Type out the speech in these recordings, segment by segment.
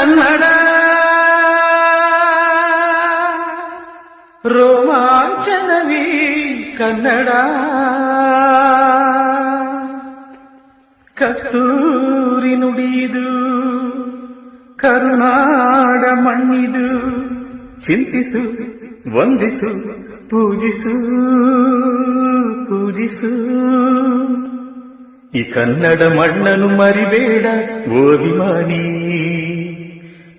ಕನ್ನಡ. ರೋಮಾಂಚನವೀ ಕನ್ನಡ. ಕಸ್ತೂರಿ ನುಡಿದು ಕರುಣಾಡ ಮಣ್ಣಿದು, ಚಿಂತಿಸು, ವಂದಿಸು, ಪೂಜಿಸು ಪೂಜಿಸು. ಈ ಕನ್ನಡ ಮಣ್ಣನು ಮರಿಬೇಡ, ಓ ಅಭಿಮಾನಿ.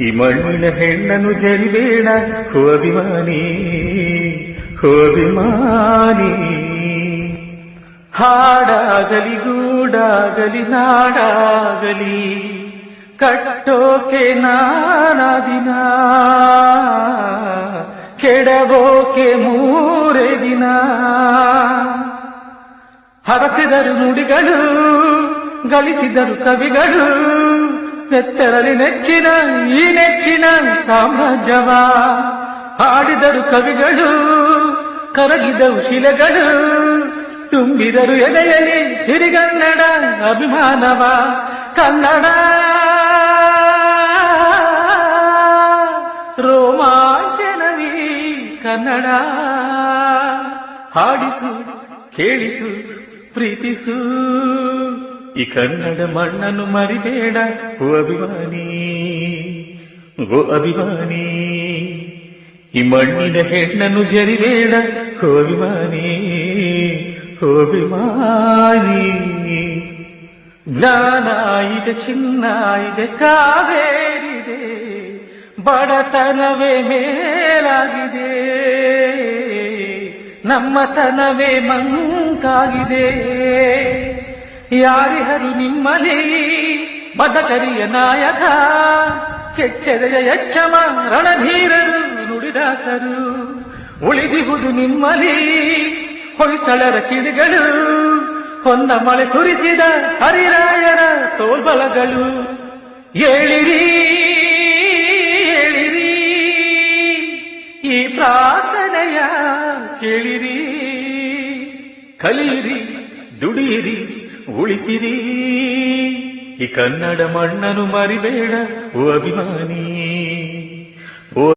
ಈ ಮಣ್ಣಿನ ಹೆಣ್ಣನ್ನು ಜರಿಬೇಡ ಹೋ ಅಭಿಮಾನಿ ಹೋ ಅಭಿಮಾನಿ. ಹಾಡಾಗಲಿ, ಗೂಡಾಗಲಿ, ನಾಡಾಗಲಿ, ಕಟ್ಟೋಕೆ ನಾನಾದಿನ. ಕೆಡಬೋಕೆ ಮೂರೇ ದಿನ. ಹರಸಿದರು ನುಡಿಗಳು, ಗಳಿಸಿದರು ಕವಿಗಳು. ನೆತ್ತರಲಿ ನೆಚ್ಚಿನ, ಈ ನೆಚ್ಚಿನ ಸಾಮ್ರಾಜ್ಯವ. ಹಾಡಿದರು ಕವಿಗಳು, ಕರಗಿದವು ಶಿಲೆಗಳು, ತುಂಬಿದರು ಎದೆಯಲಿ ಸಿರಿಗನ್ನಡ ಅಭಿಮಾನವ. ಕನ್ನಡ, ರೋಮಾಂಚನವಿ ಕನ್ನಡ. ಹಾಡಿಸು, ಕೇಳಿಸು, ಪ್ರೀತಿಸು. ಈ ಕನ್ನಡ ಮಣ್ಣನ್ನು ಮರಿಬೇಡ ಓ ಅಭಿಮಾನಿ ಓ ಅಭಿಮಾನಿ ಈ ಮಣ್ಣಿನ ಹೆಣ್ಣನ್ನು ಜರಿಬೇಡ ಓ ಅಭಿಮಾನಿ ಓ ಅಭಿಮಾನಿ ಜ್ಞಾನ ಇದೆ ಚಿನ್ನ ಇದೆ ಕಾವೇರಿದೆ ಬಡತನವೇ ಮೇಲಾಗಿದೆ ನಮ್ಮತನವೇ ಮಂಕಾಗಿದೆ ಯಾರಿಹರು ನಿಮ್ಮಲಿ ಬದಕರಿಯ ನಾಯಕ, ಕೆಚ್ಚೆದೆಯ ಎಚ್ಚಮ ರಣಧೀರರು ನುಡಿದಾಸರು. ಉಳಿದಿಹುದು ನಿಮ್ಮಲಿ ಹೊಯ್ಸಳರ ಕಿಡಿಗಳು ಹೊಂದ ಮಳೆ ಸುರಿಸಿದ ಹರಿರಾಯರ ತೋಲ್ಬಲಗಳು ಏಳಿರಿ ಏಳಿರಿ, ಈ ಪ್ರಾರ್ಥನೆಯ ಕೇಳಿರಿ. ಕಲಿಯಿರಿ, ದುಡಿಯಿರಿ ಉಳಿಸಿರಿ. ಈ ಕನ್ನಡ ಮಣ್ಣನು ಮರಿಬೇಡ ಓ ಅಭಿಮಾನಿ.